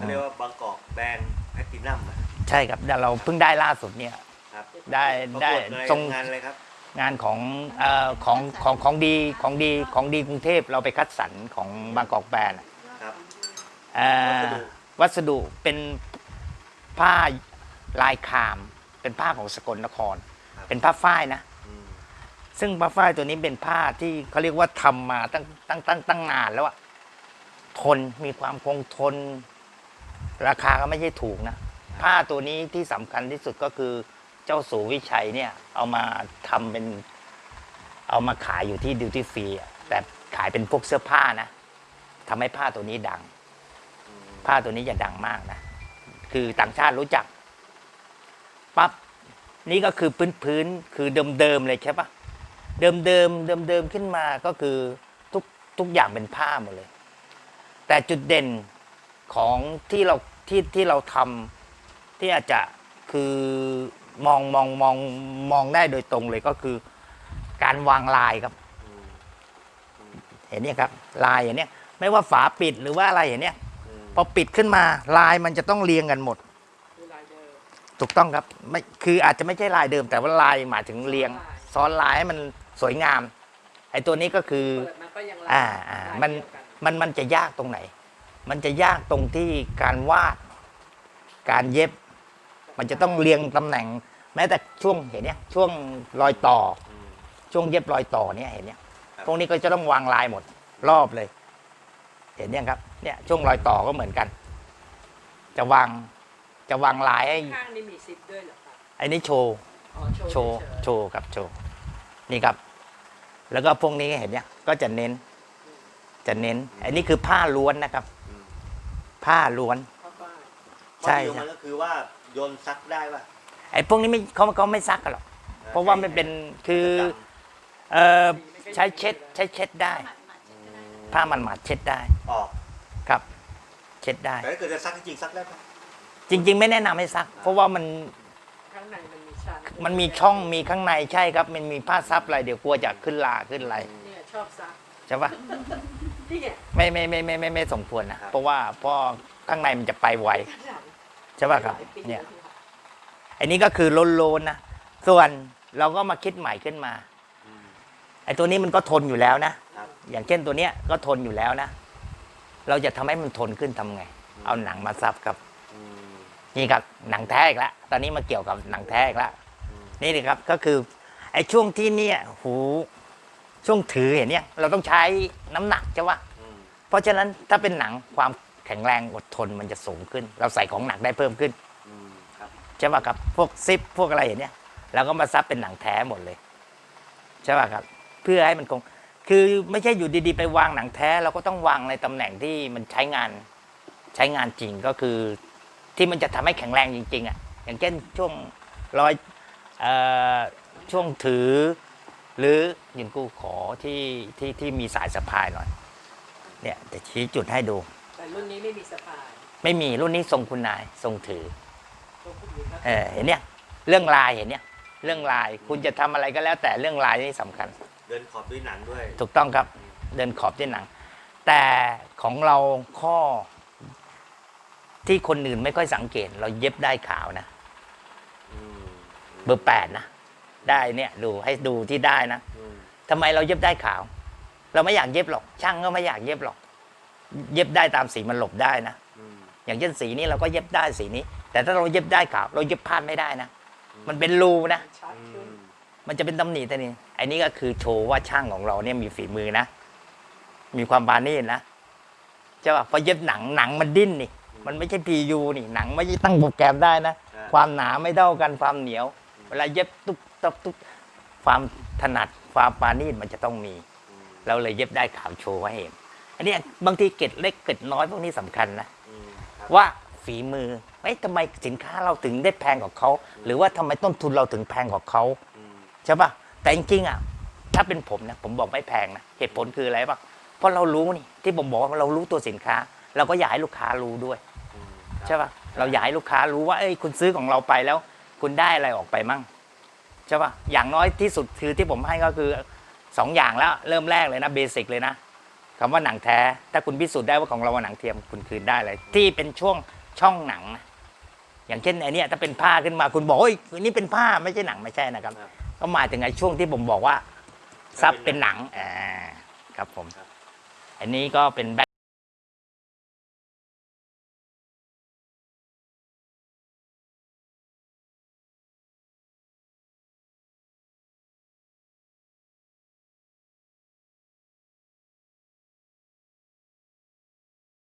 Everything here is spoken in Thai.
เขาเรียกว่าบางกอกแบรนด์แพลตตินัมอะใช่ครับเราเพิ่งได้ล่าสุดเนี่ย ครับได้ประได้กวดอะไรทรง งานอะไรครับ งานของเอ่อของของของดีของดีของดีกรุงเทพเราไปคัดสรรของบางกอกแบรนด์อะครับ เอ่อวัสดุวัสดุเป็นผ้าลายคาม เป็นผ้าของสกลนครเป็นผ้าฝ้ายนะ อืมซึ่งผ้าฝ้ายตัวนี้เป็นผ้าที่เขาเรียกว่าทำมาตั้งตั้งตั้งตั้งนานแล้วอะทนมีความคงทน ราคาก็ไม่ใช่ถูกนะ ผ้าตัวนี้ที่สำคัญที่สุดก็คือเจ้าสูวิชัยเนี่ยเอามาทำเป็น เอามาขายอยู่ที่ดิวตี้ฟรีแต่ขายเป็นพวกเสื้อผ้านะทำให้ผ้าตัวนี้ดังอืมผ้าตัวนี้จะดังมากนะ คือต่างชาติรู้จักปั๊บนี่ก็คือพื้นพื้นๆคือเดิมๆเลยใช่ปะเดิมเดิมเดิมเดิมๆขึ้นมาก็คือทุกทุกอย่างเป็นผ้าหมดเลย แต่จุดเด่น ของที่เราที่ที่เราทำที่อาจจะคือมองมองมองมองได้โดยตรงเลยก็คือ การวางลายครับอืมเห็นเนี่ยครับ ลายอย่างเนี้ยไม่ว่าฝาปิดหรือว่าอะไรอย่างเนี้ยอืมพอปิดขึ้นมาลายมันจะต้องเรียงกันหมดคือลายเดิมถูกต้องครับไม่คืออาจจะไม่ใช่ลายเดิม แต่ว่าลายหมายถึงเรียง ซ้อนลายให้มันสวยงามไอ้ตัวนี้ก็คือเปิดมันก็ยังลายอ่าอ่าลายมันเดียวกัมันมันจะยากตรงไหน มันจะยากตรงที่การวาด การเย็บ มันจะต้องเรียงตำแหน่ง แม้แต่ช่วงเห็นเนี่ยช่วงรอยต่ออืมช่วงเย็บรอยต่อเนี่ยเห็นเนี่ยครับพวกนี้ก็จะต้องวางลายหมด รอบเลย เห็นยังครับเนี่ยช่วงรอยต่อก็เหมือนกัน จะวางจะวางลายให้ข้างนี่มีซิปด้วยเหรอครับไอ้นี่โชว์อ๋อโชว์เฉยๆโชว์ครับโชว์นี่ครับ แล้วก็พวกนี้เห็นเนี่ยก็จะเน้น จะเน้นอันนี้คือผ้าล้วนนะครับอืม ผ้าล้วนข้อฝ้ายใช่ข้อดีของมันก็คือว่าโยนซักได้ป่ะไอ้พวกนี้ไม่เขาเขาไม่ซักกันหรอก เพราะว่ามันเป็นคือประจเอ่อใช้เช็ดใช้เช็ดได้ำอืมผ้ามันหมาดเช็ดได้ออกครับ เช็ดได้ แต่ถ้าเกิดจะซักจริงๆซักได้ป่ะจริง ๆ ไม่แนะนำให้ซัก เพราะว่ามันข้างในมันมีชั้นมันมีช่องมีข้างในใช่ครับ มันมีผ้าซับอะไรเดี๋ยวกลัวจะขึ้นลาขึ้นอะไรเนี่ยชอบซัก ใช่ปะ นี่ไงไม่ไม่ไม่ไม่ไม่ไม่สมควรนะเพราะว่าเพราะข้างในมันจะไปไวขนาดใช่ปะครับหลายปีเนี่ยแล้วอันนี้ก็คือโลนโลนๆนะส่วนเราก็มาคิดใหม่ขึ้นมาอืมไอ้ตัวนี้มันก็ทนอยู่แล้วนะครับอย่างเช่นตัวเนี้ยก็ทนอยู่แล้วนะเราจะทำให้มันทนขึ้นทำไง เอาหนังมาซับครับอืมนี่ครับหนังแท้อีกแล้วตอนนี้มาเกี่ยวกับหนังแท้อีกแล้วอืมนี่เลยครับ ก็คือไอ้ช่วงที่เนี่ยหู ช่วงถือเห็นเนี่ยเราต้องใช้น้ำหนักใช่ปะเพราะฉะนั้นถ้าเป็นหนังความแข็งแรงอดทนมันจะสูงขึ้น เราใส่ของหนักได้เพิ่มขึ้นใช่ปะครับพวกซิปพวกอะไรอย่างเนี้ยเราก็มาซับเป็นหนังแท้หมดเลยใช่ปะครับ เพื่อให้มันคงคือไม่ใช่อยู่ดีๆ ไปวางหนังแท้ เราก็ต้องวางในตำแหน่งที่มันใช้งานใช้งานจริงก็คือที่มันจะทำให้แข็งแรงจริง ๆอะอย่างเช่นช่วงรอยออช่วงถือ หรือยินกูขอที่ที่ที่มีสายสะพายหน่อยเนี่ยจะชี้จุดให้ดู แต่รุ่นนี้ไม่มีสะพายไม่มีรุ่นนี้ทรงคุณนายทรงถือ ตัวผู้หญิงก็เออเห็นเนี่ยเรื่องลายเห็นเนี่ยเรื่องลายคุณจะทำอะไรก็แล้ว แต่เรื่องลายนี่สำคัญ เดินขอบด้วยหนังด้วย ถูกต้องครับเดินขอบด้วยหนัง แต่ของเราข้อที่คนอื่นไม่ค่อยสังเกต เราเย็บได้ขาวนะ อืมเบอร์แปดนะ ได้เนี่ยดูให้ดูที่ได้นะอืมทำไมเราเย็บได้ขาว เราไม่อยากเย็บหรอก ช่างก็ไม่อยากเย็บหรอก เย็บได้ตามสีมันหลบได้นะอืมอย่างเช่นสีนี้เราก็เย็บได้สีนี้ แต่ถ้าเราเย็บได้ขาว เราเย็บพลาดไม่ได้นะมันเป็นรูนะชัดอืขึ้นมมันจะเป็นตำหนิแต่นี่ไอ้นี่ก็คือโชว์ว่าช่างของเราเนี่ยมีฝีมือนะมีความบานี่นะใช่ป่ะพอเย็บหนังหนังมันดิ้นนี่มันไม่ใช่พียูนี่หนังไม่ใช่ตั้งโปรแกรมได้นะอ่าความหนาไม่เท่ากันความเหนียว เวลาเย็บตุ๊บ ตุ๊บตุ๊บความถนัดความปานีตมันจะต้องมีอืมเราเลยเย็บได้ขาวโชว์ให้เห็นอันนี้บางทีเกร็ดเล็กเกร็ดน้อยพวกนี้สำคัญนะอืมครับว่าฝีมือเอ้ยทำไมสินค้าเราถึงได้แพงกว่าเขา หรือว่าทำไมต้นทุนเราถึงแพงกว่าเขาอืมใช่ปะแต่จริงๆอะถ้าเป็นผมนะผมบอกไม่แพงนะเหตุผลคืออะไรปะเพราะเรารู้นี่ที่ผมบอกว่าเรารู้ตัวสินค้า เราก็อยากให้ลูกค้ารู้ด้วยอืมครับใช่ปะเราอยากให้ลูกค้ารู้ว่าเอ้ยคุณซื้อของเราไปแล้ว คุณได้อะไรออกไปมั่ง ใช่ปะอย่างน้อยที่สุดคือที่ผมให้ก็คือสองอย่างแล้วเริ่มแรกเลยนะเบสิกเลยนะคำว่าหนังแท้ถ้าคุณพิสูจน์ได้ว่าของเราว่าหนังเทียมคุณคืนได้เลย ที่เป็นช่วงช่องหนังนะอย่างเช่นไอเนี้ยถ้าเป็นผ้าขึ้นมาคุณบอกโอ้ยอันนี้เป็นผ้าไม่ใช่หนังไม่ใช่นะครับครับก็หมายถึงไอ้ช่วงที่ผมบอกว่าซับเป็นหนังอ่าครับผมครับอันนี้ก็เป็นแบ